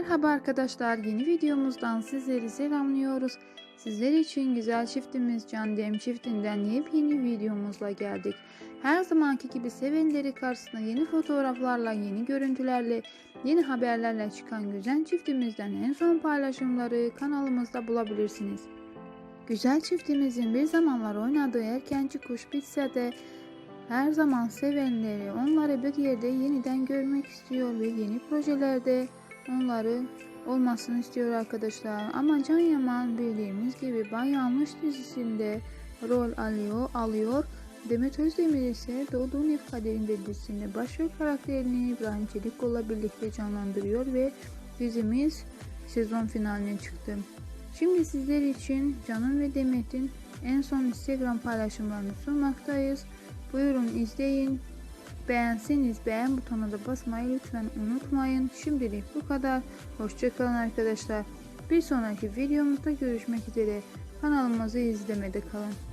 Merhaba arkadaşlar, yeni videomuzdan sizleri selamlıyoruz. Sizler için güzel çiftimiz Can Dem çiftinden yepyeni videomuzla geldik. Her zamanki gibi sevenleri karşısına yeni fotoğraflarla, yeni görüntülerle, yeni haberlerle çıkan güzel çiftimizden en son paylaşımları kanalımızda bulabilirsiniz. Güzel çiftimizin bir zamanlar oynadığı erkenci kuş bitse de her zaman sevenleri onları bir yerde yeniden görmek istiyor ve yeni projelerde onları olmasını istiyor arkadaşlar. Ama Can Yaman bildiğimiz gibi Bay Yanlış dizisinde rol alıyor, alıyor. Demet Özdemir ise Doğduğun Ev dizisinde başrol karakterini İbrahim Çelikkol'la birlikte canlandırıyor ve dizimiz sezon finaline çıktı. Şimdi sizler için Can'ın ve Demet'in en son Instagram paylaşımlarını sunmaktayız. Buyurun izleyin. Beğenseniz beğen butonuna da basmayı lütfen unutmayın. Şimdilik bu kadar. Hoşçakalın arkadaşlar. Bir sonraki videomuzda görüşmek üzere. Kanalımızı izlemede kalın.